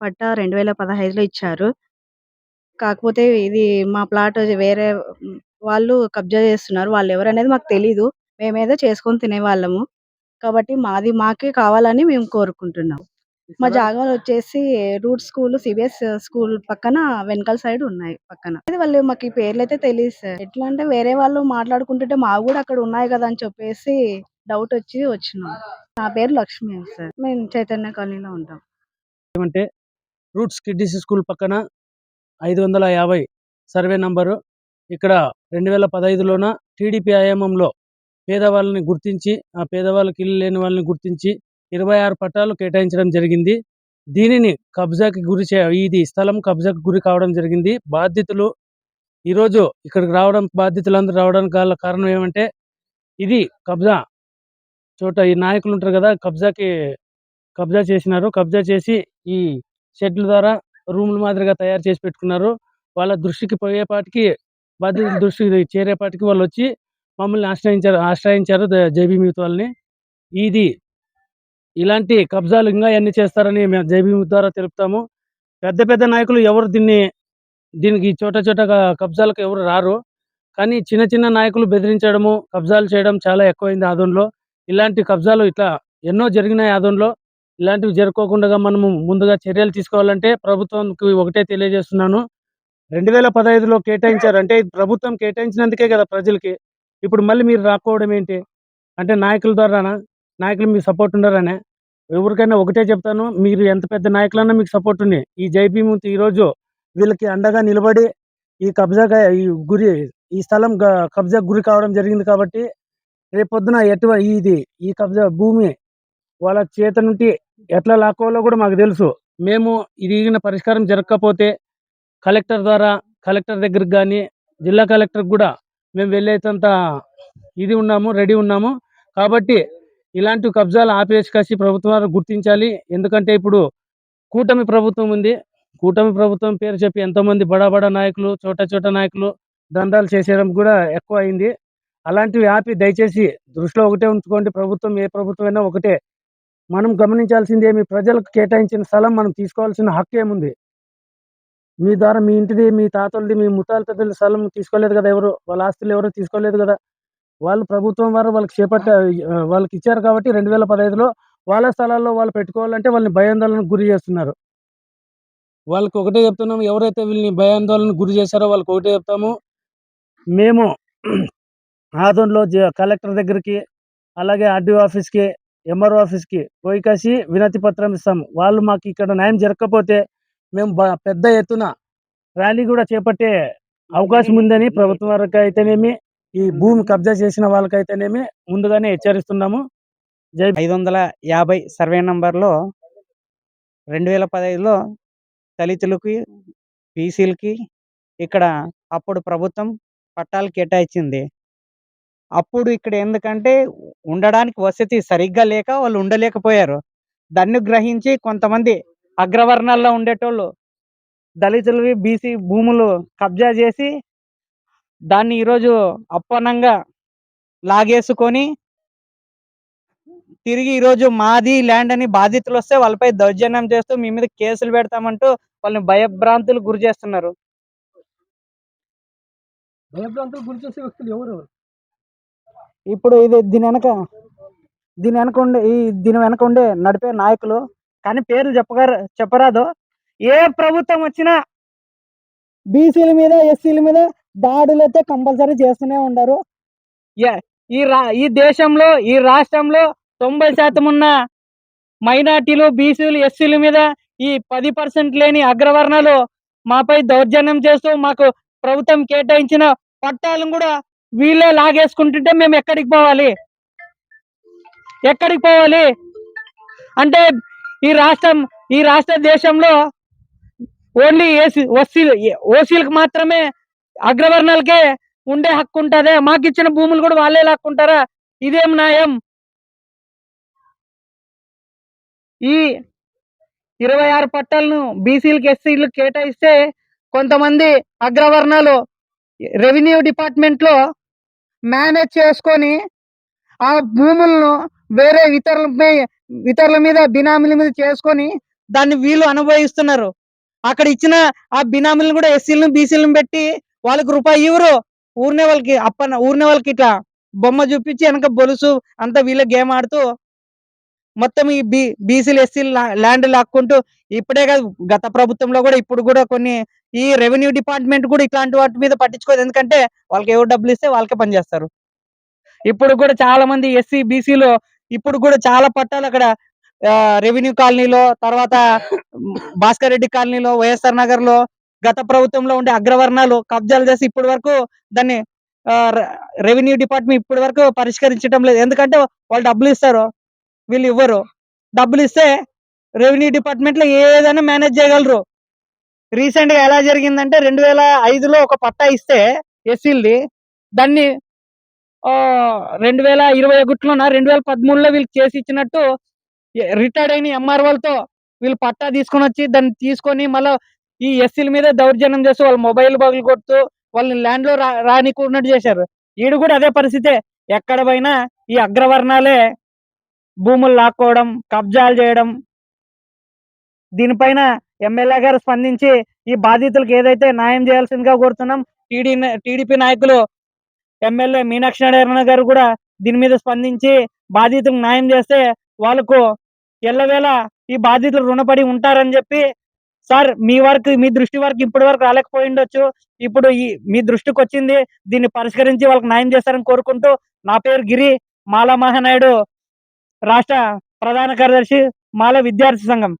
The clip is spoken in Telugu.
పట్టా 2015లో ఇచ్చారు. కాకపోతే ఇది మా ప్లాట్ వేరే వాళ్ళు కబ్జా చేస్తున్నారు. వాళ్ళెవరనేది మాకు తెలీదు. మేమేదో చేసుకొని తినేవాళ్ళము. కాబట్టి మాది మాకే కావాలని మేము కోరుకుంటున్నాం. మా జాగాలొచ్చేసి రూట్ స్కూల్, సీబీఎస్ స్కూల్ పక్కన వెనకాల సైడ్ ఉన్నాయి పక్కన. అయితే వాళ్ళు మాకు ఈ పేర్లయితే తెలీదు సార్. ఎట్లా అంటే వేరే వాళ్ళు మాట్లాడుకుంటుంటే మావి గూడా అక్కడ ఉన్నాయి గదా! అని చెప్పేసి డౌటొచ్చి వచ్చినాం. నా పేరు లక్ష్మి సార్. మేము చైతన్య కాలనీలో ఉంటాం. ఏమంటే రూట్స్ కిడ్డీసీ స్కూల్ పక్కన ఐదు వందల యాభై సర్వే నంబరు. ఇక్కడ రెండు వేల పదహైదులోన టీడీపీ ఆయామంలో పేదవాళ్ళని గుర్తించి ఆ పేదవాళ్ళకి ఇల్లు లేని వాళ్ళని గుర్తించి ఇరవై ఆరు పట్టాలు కేటాయించడం జరిగింది. దీనిని కబ్జాకి గురి చే ఇది స్థలం కబ్జాకి గురి కావడం జరిగింది. బాధితులు ఈరోజు ఇక్కడికి రావడం బాధితులందరూ రావడానికి గల కారణం ఏమంటే ఇది కబ్జా చోట ఈ నాయకులు ఉంటారు కదా కబ్జాకి కబ్జా చేసినారు. కబ్జా చేసి ఈ షెడ్ల ద్వారా రూముల మాదిరిగా తయారు చేసి పెట్టుకున్నారు. వాళ్ళ దృష్టికి పోయేపాటికి బాధ్యత దృష్టికి చేరేపాటికి వాళ్ళు వచ్చి మమ్మల్ని ఆశ్రయించారు ఆశ్రయించారు జేబీ మ్యూత్ వాళ్ళని. ఇది ఇలాంటి కబ్జాలు ఇంకా ఎన్ని చేస్తారని మేము జేబీ మ్యూత్ ద్వారా తెలుపుతాము. పెద్ద పెద్ద నాయకులు ఎవరు దీన్ని దీనికి చోట చోట కబ్జాలకు ఎవరు రారు. కానీ చిన్న చిన్న నాయకులు బెదిరించడము కబ్జాలు చేయడం చాలా ఎక్కువైంది ఆదంలో ఇలాంటి కబ్జాలు ఇట్లా ఎన్నో జరిగినాయి ఆదంలో ఇలాంటివి జరుపుకోకుండా మనము ముందుగా చర్యలు తీసుకోవాలంటే ప్రభుత్వంకి ఒకటే తెలియజేస్తున్నాను. రెండు వేల పదహైదులో కేటాయించారు. అంటే ప్రభుత్వం కేటాయించినందుకే కదా ప్రజలకి. ఇప్పుడు మళ్ళీ మీరు రాకపోవడం ఏంటి? అంటే నాయకుల ద్వారానా? నాయకులు మీకు సపోర్ట్ ఉండరనే? ఎవరికైనా ఒకటే చెప్తాను. మీరు ఎంత పెద్ద నాయకులన్నా మీకు సపోర్ట్ ఉంది ఈ జైపీమూర్తి ఈరోజు వీళ్ళకి అండగా నిలబడి ఈ కబ్జాగా ఈ గురి ఈ స్థలం కబ్జా గురి కావడం జరిగింది కాబట్టి రేపొద్దున ఎటువంటి ఇది ఈ కబ్జా భూమి వాళ్ళ చేత నుండి ఎట్లా లాక్కోవాలో కూడా మాకు తెలుసు. మేము ఇది పరిష్కారం జరగకపోతే కలెక్టర్ ద్వారా కలెక్టర్ దగ్గరికి కానీ జిల్లా కలెక్టర్ కూడా మేము వెళ్ళేంత ఇది ఉన్నాము రెడీ ఉన్నాము. కాబట్టి ఇలాంటి కబ్జాలు ఆపేసి కాసి ప్రభుత్వం గుర్తించాలి. ఎందుకంటే ఇప్పుడు కూటమి ప్రభుత్వం ఉంది. కూటమి ప్రభుత్వం పేరు చెప్పి ఎంతోమంది బడా బడా నాయకులు చోట చోట నాయకులు దందాలు చేసేయడం కూడా ఎక్కువ అయింది. అలాంటివి ఆపి దయచేసి దృష్టిలో ఒకటే ఉంచుకోండి. ప్రభుత్వం ఏ ప్రభుత్వం అయినా ఒకటే మనం గమనించాల్సింది ఏమి ప్రజలకు కేటాయించిన స్థలం మనం తీసుకోవాల్సిన హక్కు ఏముంది? మీ ద్వారా మీ ఇంటిది మీ తాతలది మీ ముత్తాల పెద్దల స్థలం తీసుకోలేదు కదా ఎవరు? వాళ్ళ ఆస్తులు ఎవరు తీసుకోలేదు కదా? వాళ్ళు ప్రభుత్వం వారు వాళ్ళకి చేపట్ట వాళ్ళకి ఇచ్చారు కాబట్టి రెండు వేల పదహైదులో వాళ్ళ స్థలాల్లో వాళ్ళు పెట్టుకోవాలంటే వాళ్ళని భయాందోళనకు గురి చేస్తున్నారు. వాళ్ళకి ఒకటే చెప్తున్నాము ఎవరైతే వీళ్ళని భయాందోళనకు గురి చేశారో వాళ్ళకి ఒకటే చెప్తాము. మేము ఆదంలో జ- కలెక్టర్ దగ్గరికి అలాగే ఆర్డీఓ ఆఫీస్కి ఎంఆర్ఓ ఆఫీస్కి పోయి కాసి వినతి పత్రం ఇస్తాము వాళ్ళు మాకు ఇక్కడ న్యాయం జరగకపోతే మేము పెద్ద ఎత్తున ర్యాలీ కూడా చేపట్టే అవకాశం ఉందని ప్రభుత్వం వరకు అయితేనేమి ఈ భూమి కబ్జా చేసిన వాళ్ళకైతేనేమి ముందుగానే హెచ్చరిస్తున్నాము. జై ఐదు వందల యాభై సర్వే నంబర్లో రెండు వేల పదహైదులో దళితులకి బీసీలకి ఇక్కడ అప్పుడు ప్రభుత్వం పట్టాలు కేటాయించింది. అప్పుడు ఇక్కడ ఎందుకంటే ఉండడానికి వసతి సరిగ్గా లేక వాళ్ళు ఉండలేకపోయారు. దాన్ని గ్రహించి కొంతమంది అగ్రవర్ణాల్లో ఉండేటోళ్ళు దళితులవి బీసీ భూములు కబ్జా చేసి దాన్ని ఈరోజు అప్పనంగా లాగేసుకొని తిరిగి ఈరోజు మాది ల్యాండ్ అని బాధితులు వస్తే వాళ్ళపై దౌర్జన్యం చేస్తూ మీ మీద కేసులు పెడతామంటూ వాళ్ళని భయభ్రాంతులు గురి చేస్తున్నారు. భయభ్రాంతులు గురి చేసే వ్యక్తులు ఎవరు? ఇప్పుడు ఇది దీని వెనక దీని వెనక ఉండే ఈ దీని వెనక ఉండే నడిపే నాయకులు కానీ పేర్లు చెప్పగారు చెప్పరాదు. ఏ ప్రభుత్వం వచ్చినా బీసీల మీద ఎస్సీల మీద దాడులు అయితే కంపల్సరీ చేస్తూనే ఉండరు. ఏ- ఈ రా ఈ దేశంలో ఈ రాష్ట్రంలో తొంభై శాతం ఉన్న మైనార్టీలు బీసీలు ఎస్సీల మీద ఈ పది పర్సెంట్ లేని అగ్రవర్ణాలు మాపై దౌర్జన్యం చేస్తూ మాకు ప్రభుత్వం కేటాయించిన పట్టాలను కూడా వీళ్ళే లాగేసుకుంటుంటే మేము ఎక్కడికి పోవాలి? ఎక్కడికి పోవాలి? అంటే ఈ రాష్ట్రం ఈ రాష్ట్ర దేశంలో ఓన్లీ ఏసీ ఓసీ ఓసీలకు మాత్రమే అగ్రవర్ణాలకే ఉండే హక్కు ఉంటుందే. మాకు ఇచ్చిన భూములు కూడా వాళ్ళే లాక్కుంటారా? ఇదేం న్యాయం? ఈ ఇరవై ఆరు పట్టాలను బీసీలకు ఎస్సీలకు కేటాయిస్తే కొంతమంది అగ్రవర్ణాలు రెవెన్యూ డిపార్ట్మెంట్లో మేనేజ్ చేసుకొని ఆ భూములను వేరే ఇతరుల ఇతరుల మీద బినామీల మీద చేసుకొని దాన్ని వీళ్ళు అనుభవిస్తున్నారు. అక్కడ ఇచ్చిన ఆ బినామీలను కూడా ఎస్సీలను బీసీలను పెట్టి వాళ్ళకి రూపాయి ఇవ్వరు. ఊరినే వాళ్ళకి అప్పన ఊరినే వాళ్ళకి ఇట్లా బొమ్మ చూపించి వెనక బొలుసు అంతా వీళ్ళ గేమ్ ఆడుతూ మొత్తం ఈ బీ బీసీలు ఎస్సీలు ల్యాండ్ లాక్కుంటూ ఇప్పుడే కాదు గత ప్రభుత్వంలో కూడా ఇప్పుడు కూడా కొన్ని ఈ రెవెన్యూ డిపార్ట్మెంట్ కూడా ఇట్లాంటి వాటి మీద పట్టించుకోదు. ఎందుకంటే వాళ్ళకి ఎవరు డబ్బులు ఇస్తే వాళ్ళకే పనిచేస్తారు ఇప్పుడు కూడా చాలా మంది ఎస్సీ బీసీలు ఇప్పుడు కూడా చాలా పట్టాలు అక్కడ రెవెన్యూ కాలనీలో తర్వాత భాస్కర్ రెడ్డి కాలనీలో వైఎస్ఆర్ నగర్లో గత ప్రభుత్వంలో ఉండే అగ్రవర్ణాలు కబ్జాలు చేసి ఇప్పటి వరకు దాన్ని రెవెన్యూ డిపార్ట్మెంట్ ఇప్పటి వరకు పరిష్కరించడం లేదు. ఎందుకంటే వాళ్ళు డబ్బులు ఇస్తారు. వీళ్ళు ఇవ్వరు డబ్బులు ఇస్తే రెవెన్యూ డిపార్ట్మెంట్లో ఏదైనా మేనేజ్ చేయగలరు. రీసెంట్గా ఎలా జరిగిందంటే రెండు వేల ఐదులో ఒక పట్టా ఇస్తే ఎస్సీలది. దాన్ని ఆ, రెండు వేల ఇరవై ఒకటిలోన రెండు వేల పదమూడులో వీళ్ళు చేసి ఇచ్చినట్టు రిటైర్డ్ అయిన ఎంఆర్ఓలతో వీళ్ళు పట్టా తీసుకొని వచ్చి దాన్ని తీసుకొని మళ్ళీ ఈ ఎస్సీల మీద దౌర్జన్యం చేస్తూ వాళ్ళ మొబైల్ బగులు కొడుతూ వాళ్ళని ల్యాండ్లో రా రానికున్నట్టు చేశారు. వీడు కూడా అదే పరిస్థితే. ఎక్కడ పోయినా ఈ అగ్రవర్ణాలే భూములు లాక్కోవడం కబ్జాలు చేయడం. దీనిపైన ఎమ్మెల్యే గారు స్పందించి ఈ బాధితులకు ఏదైతే న్యాయం చేయాల్సిందిగా కోరుతున్నాం టీడీ టీడీపీ నాయకులు ఎమ్మెల్యే మీనాక్షి నారాయణ గారు కూడా దీని మీద స్పందించి బాధితులకు న్యాయం చేస్తే వాళ్ళకు ఎల్లవేళ ఈ బాధితులు రుణపడి ఉంటారని చెప్పి సార్ మీ వరకు మీ దృష్టి వరకు ఇప్పటి వరకు రాలేకపోయి ఉండొచ్చు ఇప్పుడు ఈ మీ దృష్టికి వచ్చింది దీన్ని పరిష్కరించి వాళ్ళకి న్యాయం చేస్తారని కోరుకుంటూ నా పేరు గిరి మాలా మహానాయుడు రాష్ట్ర ప్రధాన కార్యదర్శి మాల విద్యార్థి సంఘం.